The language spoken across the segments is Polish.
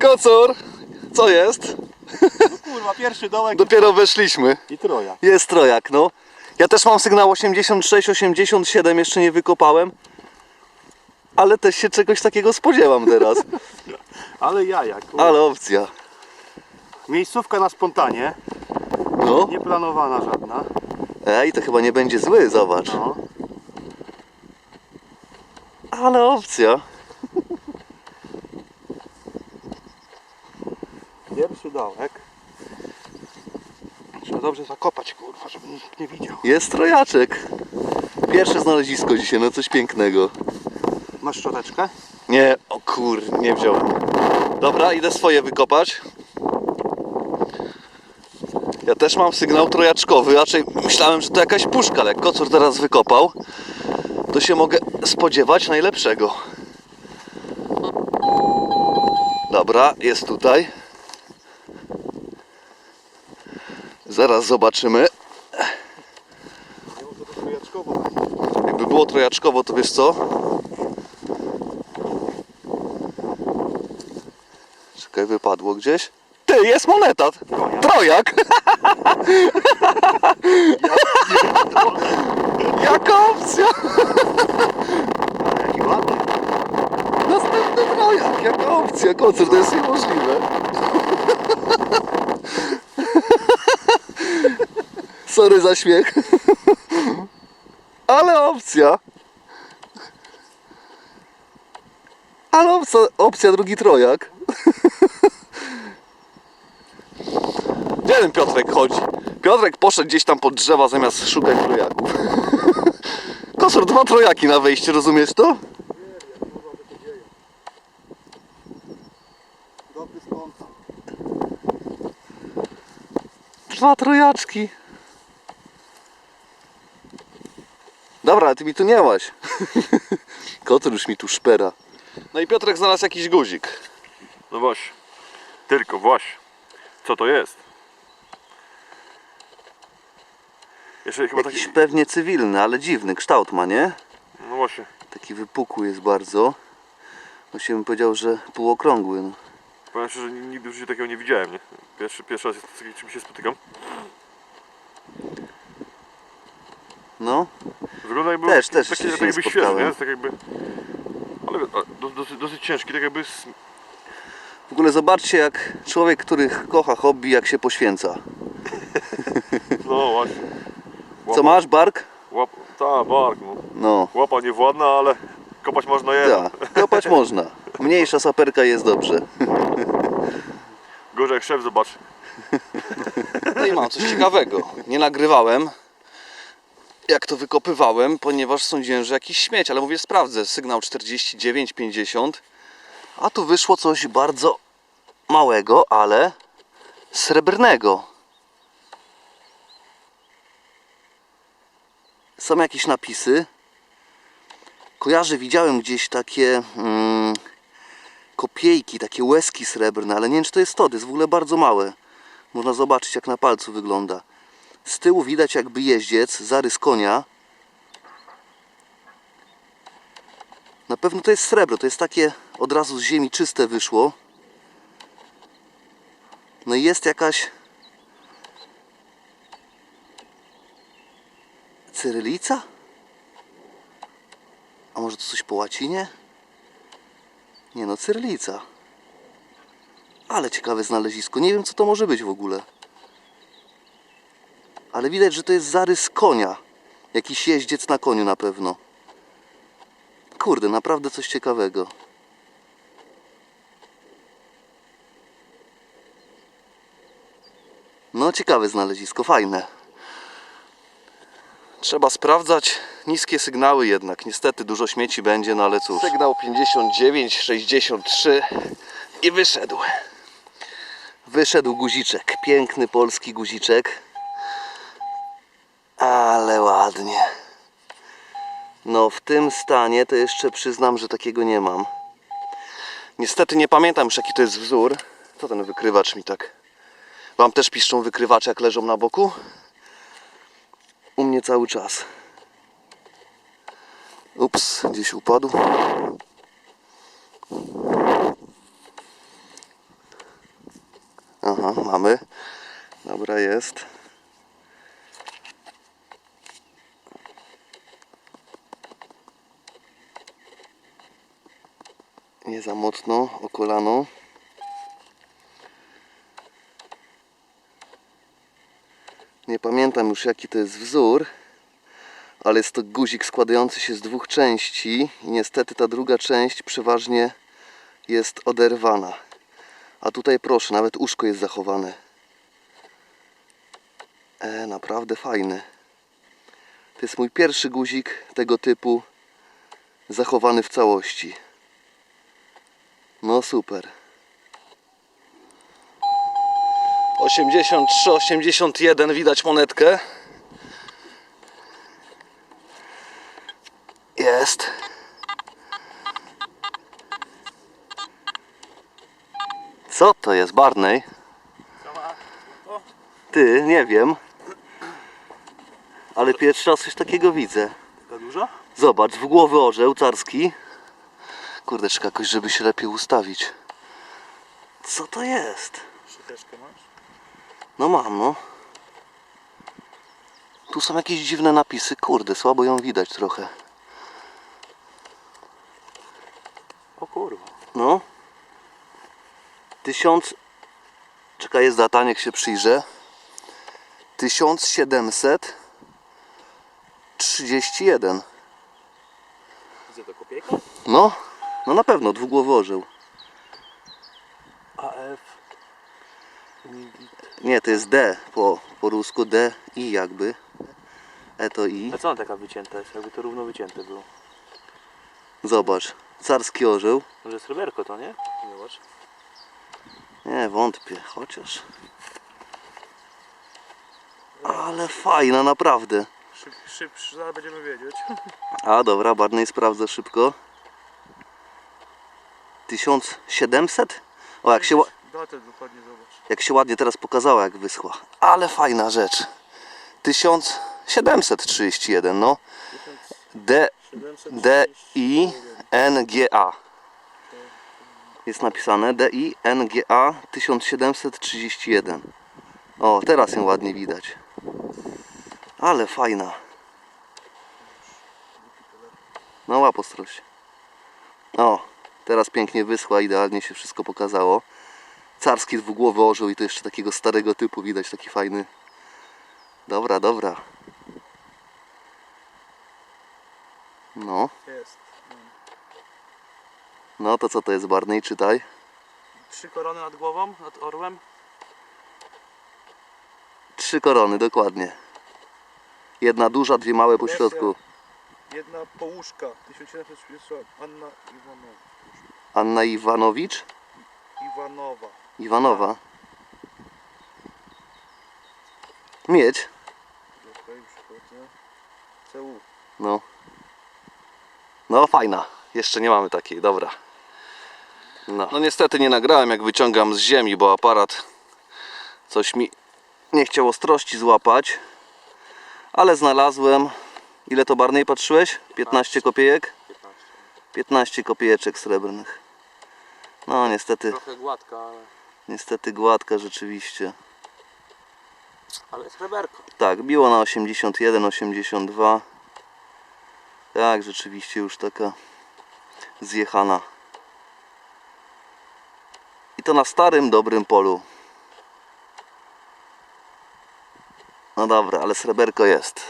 Kocur, co jest? No kurwa, pierwszy dołek Dopiero weszliśmy. i troja. Jest trojak, no. Ja też mam sygnał 86, 87, jeszcze nie wykopałem. Ale też się czegoś takiego spodziewam teraz. Ale jaja, kurwa. Ale opcja. Miejscówka na spontanie, No. nieplanowana żadna. Ej, to chyba nie będzie zły, zobacz. No. Ale opcja. Pierwszy dołek. Trzeba dobrze zakopać, kurwa, żeby nikt nie widział. Jest trojaczek. Pierwsze znalezisko dzisiaj, no coś pięknego. Masz szczoteczkę? Nie, o kur, nie wziąłem. Dobra, idę swoje wykopać. Ja też mam sygnał trojaczkowy, raczej myślałem, że to jakaś puszka, ale jak kocur teraz wykopał, to się mogę spodziewać najlepszego. Dobra, jest tutaj. Zaraz zobaczymy. Jakby było trojaczkowo, to wiesz co? Czekaj, wypadło gdzieś. Ty, jest moneta! Trojak! Jaka opcja! Jaki ładny. Następny trojak! Jaka opcja, koncert, to jest niemożliwe. Sorry za śmiech. Ale opcja. Ale opcja, opcja drugi trojak. Gdzie ten Piotrek chodzi? Piotrek poszedł gdzieś tam pod drzewa zamiast szukać trojaków. Kosor, dwa trojaki na wejście, rozumiesz to? Dwa trojaczki. Dobra, ale ty mi tu nie łaś. Kotor już mi tu szpera. No i Piotrek znalazł jakiś guzik. No właśnie. Tylko właśnie. Co to jest? Jeszcze chyba taki... Jakiś pewnie cywilny, ale dziwny kształt ma, nie? No właśnie. Taki wypukły jest bardzo. Właściwie bym powiedział, że półokrągły. No. Powiem szczerze, że nigdy w życiu takiego nie widziałem, nie? Pierwszy, pierwszy raz jest z czymś się spotykam. no. Wygląda jakby... Też, też taki, się tak nie jakby świeży, spotkałem. nie? Jest tak jakby... Ale do, dosyć, dosyć ciężki, tak jakby... W ogóle zobaczcie, jak człowiek, który kocha hobby, jak się poświęca. No właśnie. Co masz, bark? Łap... Ta, bark, no. No, Łapa niewładna, ale kopać można jedno. tak. Kopać można. Mniejsza saperka jest dobrze. Gorzej jak szef zobaczy. No i mam coś ciekawego. Nie nagrywałem, jak to wykopywałem, ponieważ sądziłem, że jakiś śmieć, ale mówię, sprawdzę. Sygnał 49,50. A tu wyszło coś bardzo małego, ale srebrnego. Są jakieś napisy. Kojarzę, widziałem gdzieś takie mm, kopiejki, takie łezki srebrne, ale nie wiem, czy to jest to. To jest w ogóle bardzo małe. Można zobaczyć jak na palcu wygląda. Z tyłu widać jakby jeździec, zarys konia. Na pewno to jest srebro, to jest takie od razu z ziemi czyste wyszło. No i jest jakaś cyrylica? A może to coś po łacinie? Nie no, cyrylica. Ale ciekawe znalezisko. Nie wiem co to może być w ogóle. Ale widać, że to jest zarys konia. Jakiś jeździec na koniu na pewno. Kurde, naprawdę coś ciekawego. No, ciekawe znalezisko, fajne. Trzeba sprawdzać niskie sygnały jednak. Niestety dużo śmieci będzie, no ale cóż. Sygnał 59, 63 i wyszedł. Wyszedł guziczek. Piękny polski guziczek. Ale ładnie. No w tym stanie to jeszcze przyznam, że takiego nie mam. Niestety nie pamiętam już jaki to jest wzór. Co ten wykrywacz mi tak? Wam też piszczą wykrywacze jak leżą na boku? U mnie cały czas. Ups, gdzieś upadł. Aha, mamy. Dobra, jest. Nie za mocno, o kolano. Nie pamiętam już jaki to jest wzór, ale jest to guzik składający się z dwóch części i niestety ta druga część przeważnie jest oderwana. A tutaj proszę, nawet uszko jest zachowane. E, naprawdę fajny. To jest mój pierwszy guzik tego typu zachowany w całości. No super. 83, 81 widać monetkę. Jest. Co to jest Barney? Ty, nie wiem. Ale pierwszy raz coś takiego widzę. Taka duża? Zobacz, w głowy orzeł carski. Kurde, czeka jakoś, żeby się lepiej ustawić. Co to jest? Szuteczkę masz? No mam, no. Tu są jakieś dziwne napisy. Kurde, słabo ją widać trochę. O kurwa. No. Tysiąc... Czekaj, jest data, niech się przyjrzę. 1731. Gdzie to kopieka? No, no na pewno, dwugłowy orzeł. AF. Nie, to jest D po, po rusku, D, I jakby. E to I. A co ona taka wycięta jest? Jakby to równo wycięte było. Zobacz, carski orzeł. Może sreberko to, nie? Zobacz. Nie, wątpię, chociaż. Ale fajna, naprawdę. Szyb, szyb, zaraz będziemy wiedzieć. A dobra, Barney sprawdza szybko. 1700? O, jak się, ła- Datę dokładnie zobacz. jak się ładnie teraz pokazała, jak wyschła. Ale fajna rzecz. 1731, no. D, D, I, N, G, A. Jest napisane D, I, N, G, A 1731. O, teraz ją ładnie widać. Ale fajna. No łap ostrość. O, teraz pięknie wyschła, idealnie się wszystko pokazało. Carski dwugłowy orzeł i to jeszcze takiego starego typu widać, taki fajny. Dobra, dobra. No, Jest. no to co to jest Barney, czytaj. Trzy korony nad głową, nad orłem. Trzy korony, dokładnie. Jedna duża, dwie małe po środku. Jedna połóżka. 1730 Anna Iwanowa. Anna Iwanowicz? Iwanowa. Iwanowa. Miedź. CU. No. No fajna. Jeszcze nie mamy takiej, dobra. No. no niestety nie nagrałem jak wyciągam z ziemi, bo aparat coś mi nie chciał ostrości złapać. Ale znalazłem. Ile to Barney patrzyłeś? 15 kopiejek? 15. 15 kopiejeczek srebrnych. No niestety, Trochę gładka, ale, niestety gładka rzeczywiście. ale sreberko. Tak, biło na 81, 82. Tak, rzeczywiście już taka zjechana. I to na starym, dobrym polu. No dobra, ale sreberko jest.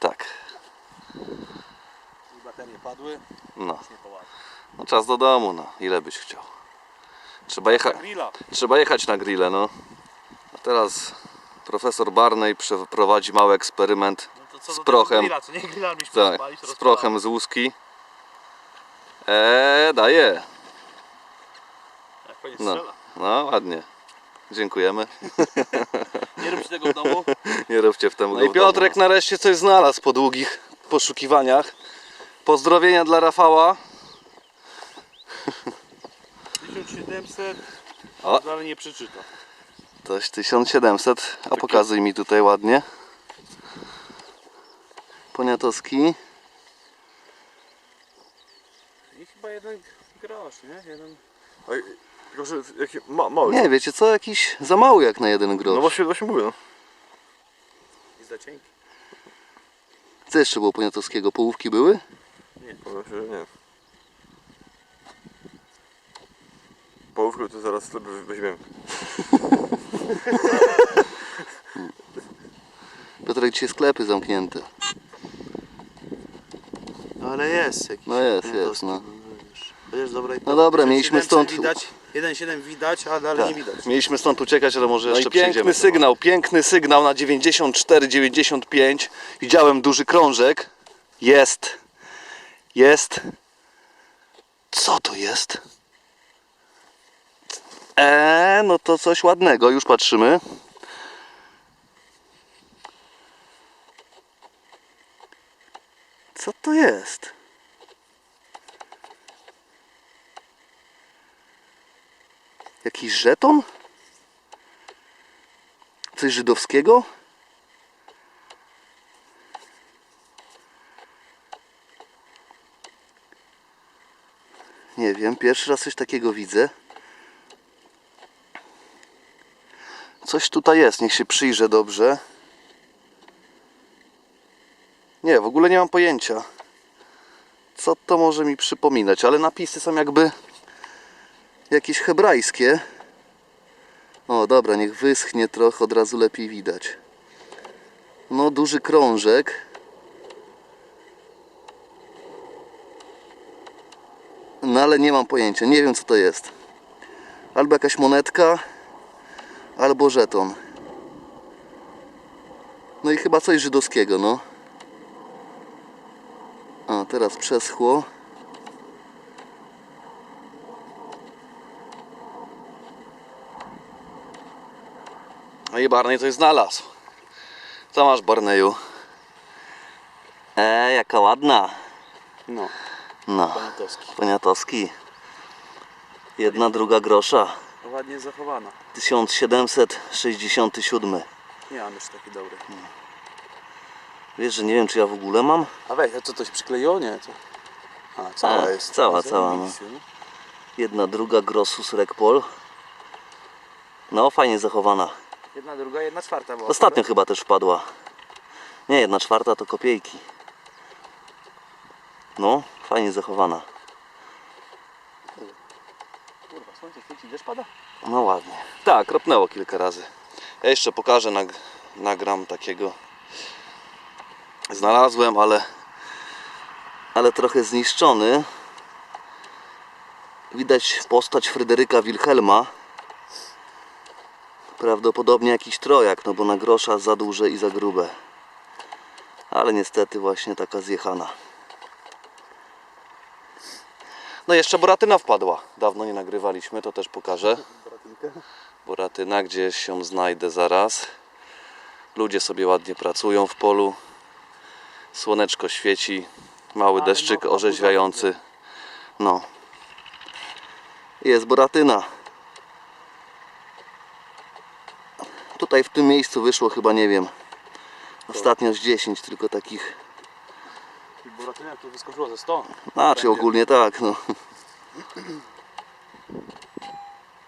Tak, I baterie padły. no. Nie poładnie. No czas do domu, no. Ile byś chciał? Trzeba jechać. Grilla. Trzeba jechać na grillę, no. A teraz profesor Barney przeprowadzi mały eksperyment No Z prochem. Grilla, tak, z prochem z łuski. Eee, daje. Fajnie No, no ładnie. Dziękujemy. Nie róbcie tego w domu. Nie róbcie w tym No i Piotrek nareszcie coś znalazł po długich poszukiwaniach. Pozdrowienia dla Rafała. 1700. O. Ale nie przeczyta. Toś 1700, a pokazuj mi tutaj ładnie. Poniatowski. I chyba jeden grosz, nie? Jeden... Tylko, że jaki ma, mały. Nie, wiecie co, jakiś za mały jak na jeden grosz. No właśnie, właśnie mówię, no. I za cienki. Co jeszcze było poniatowskiego? Połówki były? Powiem się, że nie. Połówkę to zaraz sobie weźmiemy. Piotrek, dzisiaj sklepy zamknięte. No ale jest jakiś. No jest, nie, jest, no. wiesz. Chociaż dobra, i No dobra, 1,700 mieliśmy stąd- Widać, 1,7 widać, a dalej Tak. nie widać. Mieliśmy stąd uciekać, ale może No i jeszcze piękny przyjdziemy. sygnał. sygnał, piękny sygnał na 94, 95. Widziałem duży krążek. Jest. Jest. Co to jest? Eee, no to coś ładnego, już patrzymy. Co to jest? Jakiś żeton? Coś żydowskiego? Nie wiem, pierwszy raz coś takiego widzę. Coś tutaj jest, niech się przyjrzę dobrze. Nie, w ogóle nie mam pojęcia. Co to może mi przypominać, ale napisy są jakby jakieś hebrajskie. O, dobra, niech wyschnie trochę, od razu lepiej widać. No, duży krążek. No, ale nie mam pojęcia, nie wiem co to jest. Albo jakaś monetka, albo żeton. No i chyba coś żydowskiego, no. A, teraz przeschło. No i Barney coś znalazł. Co masz, Barneyu? E, jaka ładna. No, No, pamiętowski. poniatowski. Jedna, druga grosza. Ładnie zachowana. 1767. Nie mam już taki dobry. Wiesz, że nie wiem, czy ja w ogóle mam? A weź, a co coś przykleiło? Nie, to... A, cała A, jest. cała, cała, no. Jedna, druga Grossus Rekpol. No, fajnie zachowana. Jedna, druga, jedna czwarta była. Ostatnio chyba też wpadła. Nie, jedna czwarta to kopiejki. No, fajnie zachowana. Kurwa, deszcz pada? No ładnie. Tak, kropnęło kilka razy. Ja jeszcze pokażę, nag nagram takiego. Znalazłem, ale ale trochę zniszczony. Widać postać Fryderyka Wilhelma. Prawdopodobnie jakiś trojak, no bo na grosza za duże i za grube. Ale niestety właśnie taka zjechana. No jeszcze Boratyna wpadła. Dawno nie nagrywaliśmy, to też pokażę. Boratyna, gdzieś ją znajdę zaraz. Ludzie sobie ładnie pracują w polu. Słoneczko świeci. Mały Ale deszczyk mokro, orzeźwiający. No. Jest Boratyna. Tutaj w tym miejscu wyszło chyba, nie wiem, ostatnio z 10 tylko takich. Boratynia to wyskoczyło ze 100. Znaczy ogólnie tak, no.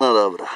No dobra.